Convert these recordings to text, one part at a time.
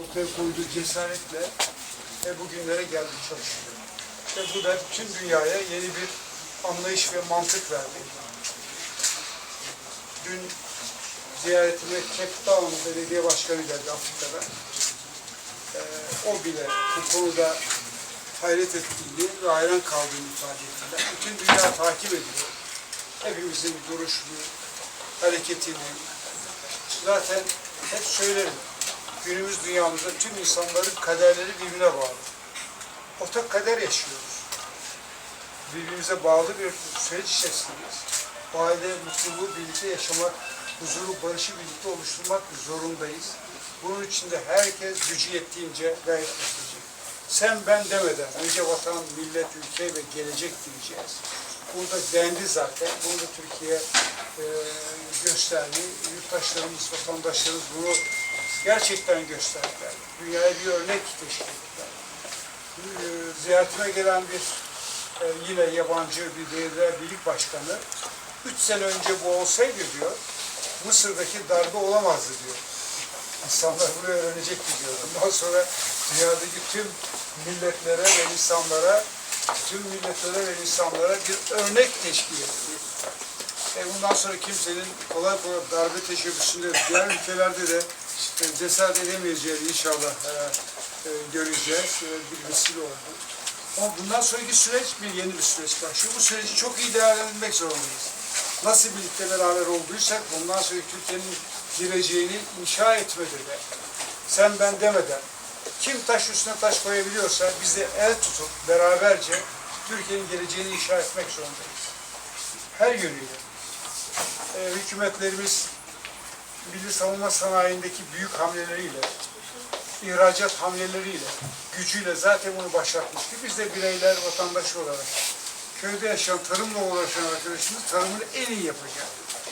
ortaya koyduğu cesaretle ve bugünlere geldik çalışıyor. Ve bu da tüm dünyaya yeni bir anlayış ve mantık verdi. Dün ziyaretime Cape Town Belediye Başkanı geldi Afrika'da. Ee, o bile bu konuda hayret ettiğini ve hayran kaldığını ifade ettiler. Bütün dünya takip ediyor. Hepimizin duruşunu, hareketini, zaten hep söylerim. Günümüz dünyamızda tüm insanların kaderleri birbirine bağlı. Ortak kader yaşıyoruz. Birbirimize bağlı bir süreç içerisindeyiz. Bu halde mutluluğu birlikte yaşamak, huzuru, barışı birlikte oluşturmak zorundayız. Bunun için de herkes gücü yettiğince gayret gösterecek. Sen ben demeden önce vatan, millet, ülke ve gelecek diyeceğiz. Burada dendi zaten. Bunu da Türkiye e, gösterdi. Yurttaşlarımız, vatandaşlarımız bunu gerçekten gösterdiler. Dünyaya bir örnek teşkil ettiler. E, ziyaretime gelen bir e, yine yabancı bir Devletler Birlik Başkanı, üç sene önce bu olsaydı diyor, Mısır'daki darbe olamazdı diyor. İnsanlar bunu öğrenecekti diyor. Bundan sonra dünyadaki tüm milletlere ve insanlara, tüm milletlere ve insanlara bir örnek teşkil etti. E bundan sonra kimsenin kolay kolay darbe teşebbüsünde diğer ülkelerde de cesaret edemeyeceğini inşallah e, e, göreceğiz. E, bir vesile oldu. Ama bundan sonraki süreç bir yeni bir süreç başlıyor. Bu süreci çok iyi değerlendirmek zorundayız. Nasıl birlikte beraber olduysak bundan sonra Türkiye'nin geleceğini inşa etmede de sen ben demeden kim taş üstüne taş koyabiliyorsa biz de el tutup beraberce Türkiye'nin geleceğini inşa etmek zorundayız. Her yönüyle. Ee, hükümetlerimiz milli savunma sanayindeki büyük hamleleriyle, ihracat hamleleriyle, gücüyle zaten bunu başlatmıştı. Biz de bireyler, vatandaş olarak köyde yaşayan, tarımla uğraşan arkadaşımız tarımını en iyi yapacak.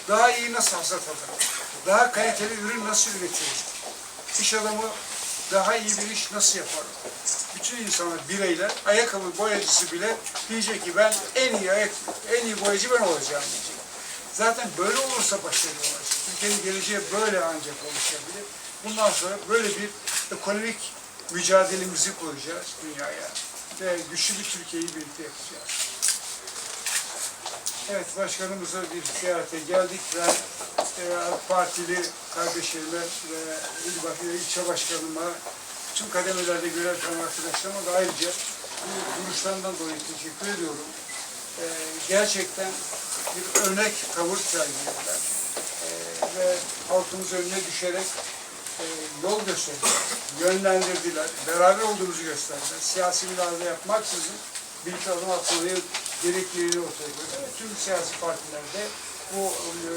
Daha iyi nasıl hasat alır? Daha kaliteli ürün nasıl üretilir? İş adamı daha iyi bir iş nasıl yapar? Bütün insanlar, bireyler, ayakkabı boyacısı bile diyecek ki ben en iyi ayak, en iyi boyacı ben olacağım diyecek. Zaten böyle olursa başarılı olacak. Türkiye'nin geleceği böyle ancak oluşabilir. Bundan sonra böyle bir ekonomik mücadelemizi koyacağız dünyaya. Ve güçlü bir Türkiye'yi birlikte yapacağız. Evet, başkanımıza bir ziyarete geldik. Ben e, Partili kardeşlerime ve ilçe başkanıma, tüm kademelerde görev yapan arkadaşlarıma da ayrıca bu duruşlarından dolayı teşekkür ediyorum. E, gerçekten bir örnek tavır sergilediler. E, ve halkımız önüne düşerek e, yol gösterdiler, yönlendirdiler, beraber olduğumuzu gösterdiler. Siyasi müdahale yapmaksızın birlikte adım atmayı gerekliliğini ortaya koydular. Ve tüm siyasi partiler de bu e,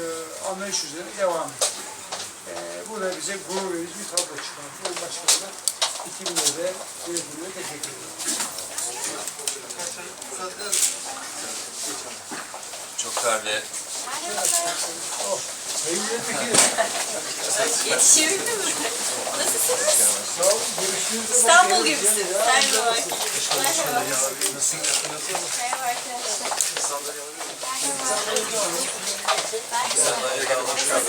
anlayış üzerine devam etti. E, bu da bize gurur verici bir tablo çıkarttı. O başkanına ikimine de yönetimine teşekkür ediyorum. Çok değerli Oh, Milletvekili, Yetişebildin mi? Nasılsınız? Sağ olun. Görüştüğünüzde İstanbul gibisiniz. Merhaba. Merhaba. Arkadaşlar.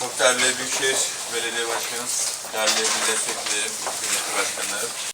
çok değerli Büyükşehir Belediye Başkanımız, değerli milletvekilleri, kıymetli başkanlarım,